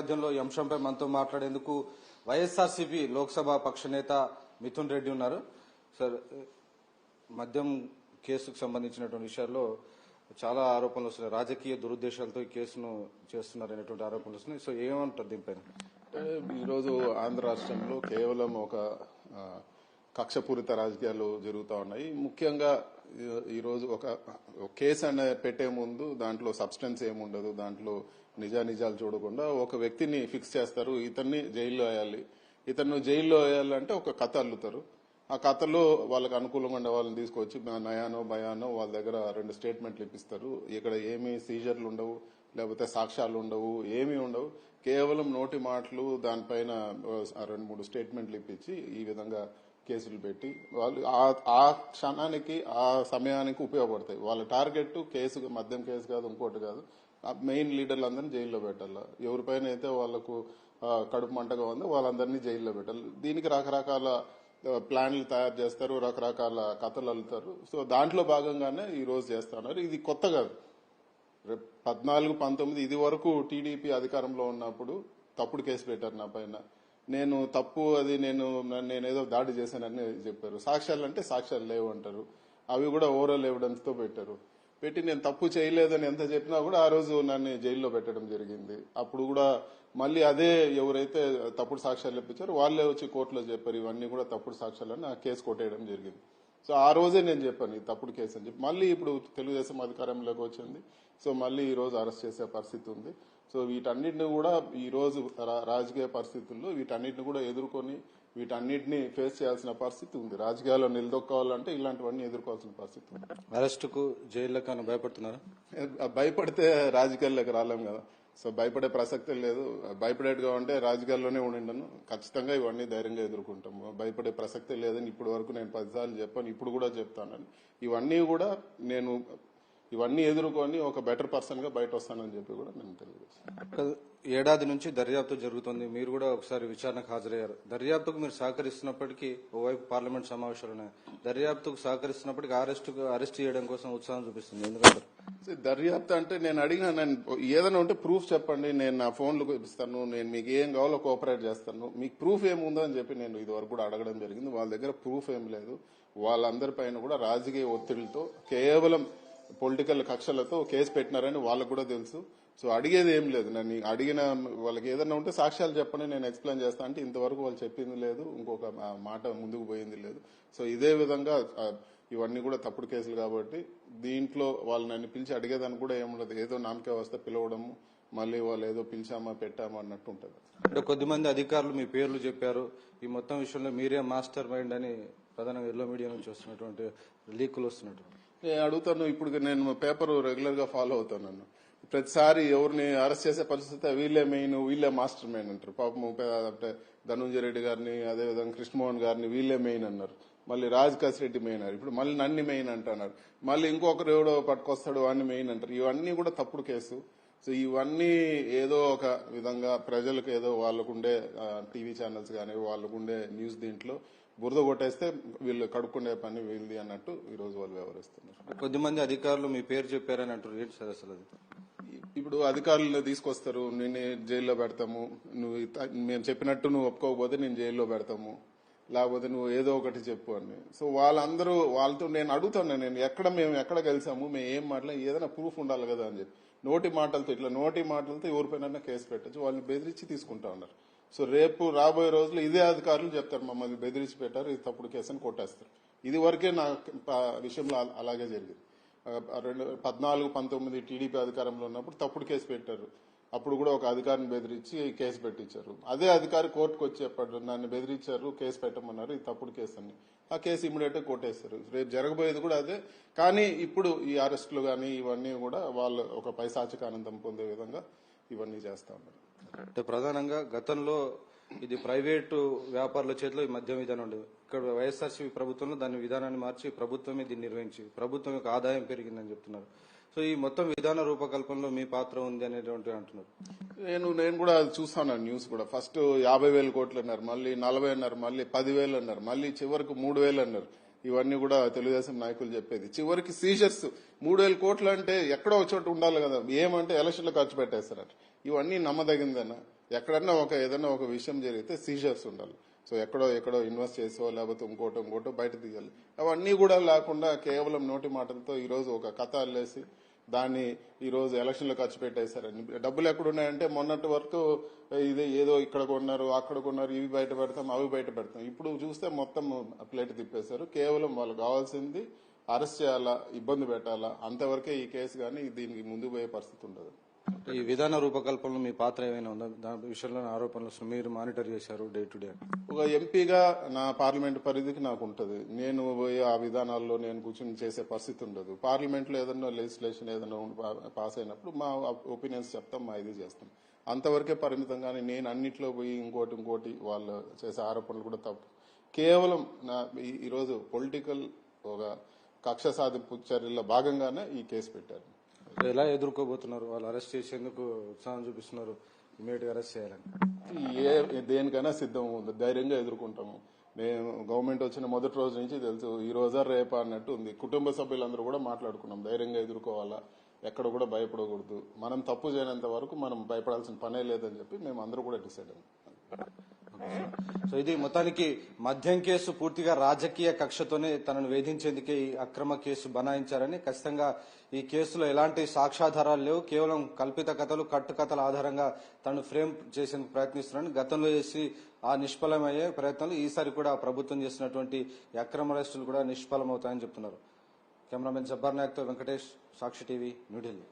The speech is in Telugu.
నేపథ్యంలో ఈ అంశంపై మనతో మాట్లాడేందుకు వైఎస్ఆర్సీపీ లోక్సభ పక్ష నేత మిథున్ రెడ్డి ఉన్నారు. సార్ మద్యం కేసుకు సంబంధించినటువంటి విషయాల్లో చాలా ఆరోపణలు వస్తున్నాయి. రాజకీయ దురుద్దేశాలతో ఈ కేసును చేస్తున్నారు అనేటువంటి ఆరోపణలు వస్తున్నాయి. సో ఏమంటారు దీనిపైన? ఈరోజు ఆంధ్ర రాష్ట్రంలో కేవలం ఒక కక్షపూరిత రాజకీయాలు జరుగుతూ ఉన్నాయి. ముఖ్యంగా ఈరోజు ఒక ఒక కేసు అనే పెట్టే ముందు దాంట్లో సబ్స్టెన్స్ ఏముండదు దాంట్లో నిజానిజాలు చూడకుండా ఒక వ్యక్తిని ఫిక్స్ చేస్తారు ఇతన్ని జైల్లో వేయాలి. ఇతను జైల్లో వేయాలంటే ఒక కథ అల్లుతారు. ఆ కథలో వాళ్ళకి అనుకూలంగా ఉండే వాళ్ళని తీసుకొచ్చి నయానో భయానో వాళ్ళ దగ్గర రెండు స్టేట్మెంట్లు ఇప్పిస్తారు. ఇక్కడ ఏమీ సీజర్లు ఉండవు లేకపోతే సాక్ష్యాలు ఉండవు ఏమీ ఉండవు. కేవలం నోటి మాటలు దానిపైన రెండు మూడు స్టేట్మెంట్లు ఇప్పించి ఈ విధంగా కేసులు పెట్టి వాళ్ళు ఆ క్షణానికి ఆ సమయానికి ఉపయోగపడతాయి. వాళ్ళ టార్గెట్ కేసు మద్యం కేసు కాదు ఇంకోటి కాదు. మెయిన్ లీడర్లు అందరినీ జైల్లో పెట్టాలి? ఎవరిపైన అయితే వాళ్ళకు కడుపు మంటగా ఉందో వాళ్ళందరినీ జైల్లో పెట్టాలి? దీనికి రకరకాల ప్లాన్లు తయారు చేస్తారు రకరకాల కథలు అల్లుతారు. సో దాంట్లో భాగంగానే ఈ రోజు చేస్తున్నారు. ఇది కొత్త కాదు. రేపు పద్నాలుగు పంతొమ్మిది ఇది వరకు టీడీపీ అధికారంలో ఉన్నప్పుడు తప్పుడు కేసు పెట్టారు నా పైన. నేను తప్పు అది నేను నేనేదో దాడి చేశానని చెప్పారు. సాక్ష్యాలు అంటే సాక్ష్యాలు లేవు అంటారు. అవి కూడా ఓవరాల్ ఎవిడెన్స్తో పెట్టారు. పెట్టి నేను తప్పు చేయలేదని ఎంత చెప్పినా కూడా ఆ రోజు నన్ను జైల్లో పెట్టడం జరిగింది. అప్పుడు కూడా మళ్ళీ అదే ఎవరైతే తప్పుడు సాక్ష్యాలు ఇప్పించారో వాళ్ళే వచ్చి కోర్టులో చెప్పారు ఇవన్నీ కూడా తప్పుడు సాక్ష్యాలని ఆ కేసు కొట్టేయడం జరిగింది. సో ఆ రోజే నేను చెప్పాను ఈ తప్పుడు కేసు అని చెప్పి. మళ్ళీ ఇప్పుడు తెలుగుదేశం అధికారంలోకి వచ్చింది. సో మళ్ళీ ఈ రోజు అరెస్ట్ చేసే పరిస్థితి ఉంది. సో వీటన్నిటిని కూడా ఈ రోజు రా- రాజకీయ పరిస్థితుల్లో వీటన్నిటిని కూడా ఎదుర్కొని వీటన్నిటిని ఫేస్ చేయాల్సిన పరిస్థితి ఉంది. రాజకీయాల్లో నిలదొక్కోవాలంటే ఇలాంటివన్నీ ఎదుర్కోవాల్సిన పరిస్థితి ఉంది. అరెస్టుకు జైళ్ళకు అని భయపడుతున్నారా? భయపడితే రాజకీయాల్లోకి రాలేం కదా. సో భయపడే ప్రసక్తే లేదు. భయపడేట్టుగా ఉంటే రాజకీయాల్లోనే ఉండిండను. ఖచ్చితంగా ఇవన్నీ ధైర్యంగా ఎదుర్కొంటాము భయపడే ప్రసక్తే లేదని ఇప్పటి వరకు నేను పదిసార్లు చెప్పాను. ఇప్పుడు కూడా చెప్తానని. ఇవన్నీ కూడా నేను ఇవన్నీ ఎదుర్కొని ఒక బెటర్ పర్సన్గా బయట వస్తానని చెప్పి కూడా నేను తెలియజేస్తాను. ఒక ఏడాది నుంచి దర్యాప్తు జరుగుతుంది. మీరు కూడా ఒకసారి విచారణకు హాజరయ్యారు. దర్యాప్తుకు మీరు సహకరిస్తున్నప్పటికీ ఓవైపు పార్లమెంట్ సమావేశాలు ఉన్నాయి. దర్యాప్తుకు సహకరిస్తున్నప్పటికీ అరెస్ట్ అరెస్ట్ చేయడం కోసం ఉత్సాహం చూపిస్తుంది. ఎందుకంటారు? See, దర్యాప్తు అంటే నేను అడిగిన నేను ఏదైనా ఉంటే ప్రూఫ్ చెప్పండి. నేను నా ఫోన్లు ఇస్తాను. నేను మీకు ఏం కావాలో కోఆపరేట్ చేస్తాను. మీకు ప్రూఫ్ ఏముందో అని చెప్పి నేను ఇది వరకు కూడా అడగడం జరిగింది. వాళ్ళ దగ్గర ప్రూఫ్ ఏం లేదు. వాళ్ళందరి పైన కూడా రాజకీయ ఒత్తిడితో కేవలం పొలిటికల్ కక్షలతో కేసు పెట్టినారని వాళ్ళకు కూడా తెలుసు. సో అడిగేది ఏం లేదు. నన్ను అడిగిన వాళ్ళకి ఏదైనా ఉంటే సాక్ష్యాలు చెప్పండి నేను ఎక్స్ప్లెయిన్ చేస్తా అంటే ఇంతవరకు వాళ్ళు చెప్పింది లేదు. ఇంకొక మాట ముందుకు పోయింది లేదు. సో ఇదే విధంగా ఇవన్నీ కూడా తప్పుడు కేసులు కాబట్టి దీంట్లో వాళ్ళు నన్ను పిలిచి అడిగేదానికి కూడా ఏముండదు ఏదో నామకే వస్తే పిలవడము మళ్ళీ వాళ్ళు ఏదో పిలిచామా పెట్టామా అన్నట్టు ఉంటుంది. అంటే కొద్దిమంది అధికారులు మీ పేర్లు చెప్పారు. ఈ మొత్తం విషయంలో మీరే మాస్టర్ మైండ్ అని ప్రధానంగా ఎల్లో మీడియా నుంచి వస్తున్నటువంటి లీకులు వస్తున్నట్టు నేను అడుగుతాను ఇప్పుడు నేను పేపర్ రెగ్యులర్గా ఫాలో అవుతాను నన్ను. ప్రతిసారి ఎవరిని అరెస్ట్ చేసే పరిస్థితి వీళ్ళే మెయిన్ వీళ్ళే మాస్టర్ మెయిన్ అంటారు. పాపం అంటే ధనుంజయ రెడ్డి గారిని అదేవిధంగా కృష్ణమోహన్ గారిని వీళ్ళే మెయిన్ అన్నారు. మళ్ళీ రాజ్ రెడ్డి మెయిన్ అన్నారు. ఇప్పుడు మళ్ళీ నన్ను మెయిన్ అంటున్నారు. మళ్ళీ ఇంకొకరు ఎవడో పట్టుకొస్తాడు వాడిని మెయిన్ అంటారు. ఇవన్నీ కూడా తప్పుడు కేసు. సో ఇవన్నీ ఏదో ఒక విధంగా ప్రజలకు ఏదో వాళ్ళకుండే టీవీ ఛానల్స్ కానీ వాళ్ళకుండే న్యూస్ దీంట్లో బురద కొట్టేస్తే వీళ్ళు కడుక్కునే పని వీళ్ళది అన్నట్టు ఈ రోజు వాళ్ళు వ్యవహరిస్తున్నారు. కొద్దిమంది అధికారులు మీ పేరు చెప్పారని అంటారు ఏంటి సార్ అసలు అది? ఇప్పుడు అధికారులను తీసుకొస్తారు. నేను జైల్లో పెడతాము. నువ్వు మేము చెప్పినట్టు నువ్వు ఒప్పుకోకపోతే నేను జైల్లో పెడతాము. లేకపోతే నువ్వు ఏదో ఒకటి చెప్పు అని. సో వాళ్ళందరూ వాళ్ళతో నేను అడుగుతాను నేను. ఎక్కడ మేము ఎక్కడ కలిసాము? మేము ఏం మాటలు ఏదైనా ప్రూఫ్ ఉండాలి కదా అని చెప్పి. నోటి మాటలతో ఇట్లా నోటి మాటలతో ఎవరిపైన కేసు పెట్టచ్చు. వాళ్ళని బెదిరించి తీసుకుంటా ఉన్నారు. సో రేపు రాబోయే రోజులు ఇదే అధికారులు చెప్తారు మమ్మల్ని బెదిరించి పెట్టారు ఇది తప్పుడు కేసు అని కొట్టేస్తారు. ఇది వరకే నా విషయంలో అలాగే జరిగింది. రెండు పద్నాలుగు పంతొమ్మిది టీడీపీ అధికారంలో ఉన్నప్పుడు తప్పుడు కేసు పెట్టారు. అప్పుడు కూడా ఒక అధికారిని బెదిరించి కేసు పెట్టించారు. అదే అధికారి కోర్టుకు వచ్చి నన్ను బెదిరించారు కేసు పెట్టమన్నారు ఇది తప్పుడు కేసు అని ఆ కేసు ఇమీడియట్గా రేపు జరగబోయేది కూడా అదే. కానీ ఇప్పుడు ఈ అరెస్టులు కానీ ఇవన్నీ కూడా వాళ్ళు ఒక పైశాచిక ఆనందం పొందే విధంగా ఇవన్నీ చేస్తా ఉన్నారు. అంటే ప్రధానంగా గతంలో ఇది ప్రైవేటు వ్యాపారుల చేతిలో ఈ మద్యం విధానం ఉండేది. ఇక్కడ వైఎస్ఆర్సీపీ ప్రభుత్వంలో దాని విధానాన్ని మార్చి ప్రభుత్వమే దీన్ని నిర్వహించి ప్రభుత్వం యొక్క ఆదాయం పెరిగిందని చెప్తున్నారు. సో ఈ మొత్తం విధాన రూపకల్పనలో మీ పాత్ర ఉంది అనేటువంటి అంటున్నారు. నేను నేను కూడా అది చూస్తాను న్యూస్ కూడా. ఫస్ట్ యాభై వేల కోట్లు అన్నారు మళ్ళీ నలభై అన్నారు మళ్ళీ పదివేలు అన్నారు మళ్ళీ చివరికి మూడు వేలు అన్నారు. ఇవన్నీ కూడా తెలుగుదేశం నాయకులు చెప్పేది. చివరికి సీజర్స్ మూడు వేల కోట్లు అంటే ఎక్కడో ఒక చోట ఉండాలి కదా. ఏమంటే ఎలక్షన్లో ఖర్చు పెట్టేస్తారట ఇవన్నీ నమ్మదగిందన్న. ఎక్కడన్నా ఒక ఏదన్నా ఒక విషయం జరిగితే సీజర్స్ ఉండాలి. సో ఎక్కడో ఎక్కడో ఇన్వెస్ట్ చేసో లేకపోతే ఇంకోటో ఇంకోటో బయట తీయాలి. అవన్నీ కూడా లేకుండా కేవలం నోటి మాటలతో ఈరోజు ఒక కథ అల్లేసి దాన్ని ఈరోజు ఎలక్షన్లో ఖర్చు పెట్టేశారని డబ్బులు ఎక్కడున్నాయంటే మొన్నటి వరకు ఇది ఏదో ఇక్కడ కొన్నారు అక్కడ కొన్నారు ఇవి బయట పెడతాం అవి బయట పెడతాం. ఇప్పుడు చూస్తే మొత్తం ప్లేట్ తిప్పేశారు. కేవలం వాళ్ళు కావాల్సింది అరెస్ట్ చేయాలా ఇబ్బంది పెట్టాలా అంతవరకే ఈ కేసు కానీ దీనికి ముందు పోయే పరిస్థితి ఉండదు. ఈ విధాన రూపకల్పనలో మీ పాత్ర ఏమైనా ఉందా? దాని విషయంలో ఆరోపణలు మీరు మానిటర్ చేశారు డే టు డే ఒక ఎంపీగా నా పార్లమెంట్ పరిధికి నాకు ఉంటుంది. నేను ఆ విధానాల్లో నేను కూర్చొని చేసే పరిస్థితి ఉండదు. పార్లమెంట్లో ఏదన్నా లెజిస్లేషన్ ఏదన్నా పా- పాస్ అయినప్పుడు మా ఒపీనియన్స్ చెప్తాం మా ఇది చేస్తాం. అంతవరకే పరిమితం కానీ నేను అన్నిట్లో పోయి ఇంకోటి ఇంకోటి వాళ్ళు చేసే ఆరోపణలు కూడా తప్పు. కేవలం నా ఈ- ఈరోజు పొలిటికల్ ఒక కక్ష సాధింపు చర్యల్లో భాగంగానే ఈ కేసు పెట్టారు. ఎలా ఎదుర్కోబోతున్నారు? వాళ్ళు అరెస్ట్ చేసేందుకు ఉత్సాహం చూపిస్తున్నారు. ఇమీడియట్గా అరెస్ట్ చేయాలని. ఏ దేనికైనా సిద్ధం ధైర్యంగా ఎదుర్కొంటాము. నేను గవర్నమెంట్ వచ్చిన మొదటి రోజు నుంచి తెలుసు ఈ రోజా రేపా అన్నట్టు ఉంది. కుటుంబ సభ్యులందరూ కూడా మాట్లాడుకున్నాం. ధైర్యంగా ఎదుర్కోవాలా? ఎక్కడ కూడా భయపడకూడదు. మనం తప్పు చేయనంత వరకు మనం భయపడాల్సిన పనే లేదని చెప్పి మేము అందరూ కూడా డిసైడ్ అయ్యాం. సో ఇది మొత్తానికి మద్యం కేసు పూర్తిగా రాజకీయ కక్షతోనే తనను వేధించేందుకే ఈ అక్రమ కేసు బనాయించారని ఖచ్చితంగా ఈ కేసులో ఎలాంటి సాక్ష్యాధారాలు లేవు. కేవలం కల్పిత కథలు కట్టుకథల ఆధారంగా తను ఫ్రేమ్ చేసేందుకు ప్రయత్నిస్తున్నారని గతంలో చేసి ఆ నిష్ఫలమయ్యే ప్రయత్నాలు ఈసారి కూడా ప్రభుత్వం చేసినటువంటి అక్రమ అరెస్టులు కూడా నిష్ఫలమవుతాయని చెప్తున్నారు. కెమెరామెన్ జబ్బార్ నాయక్తో వెంకటేష్ సాక్షి టీవీ న్యూఢిల్లీ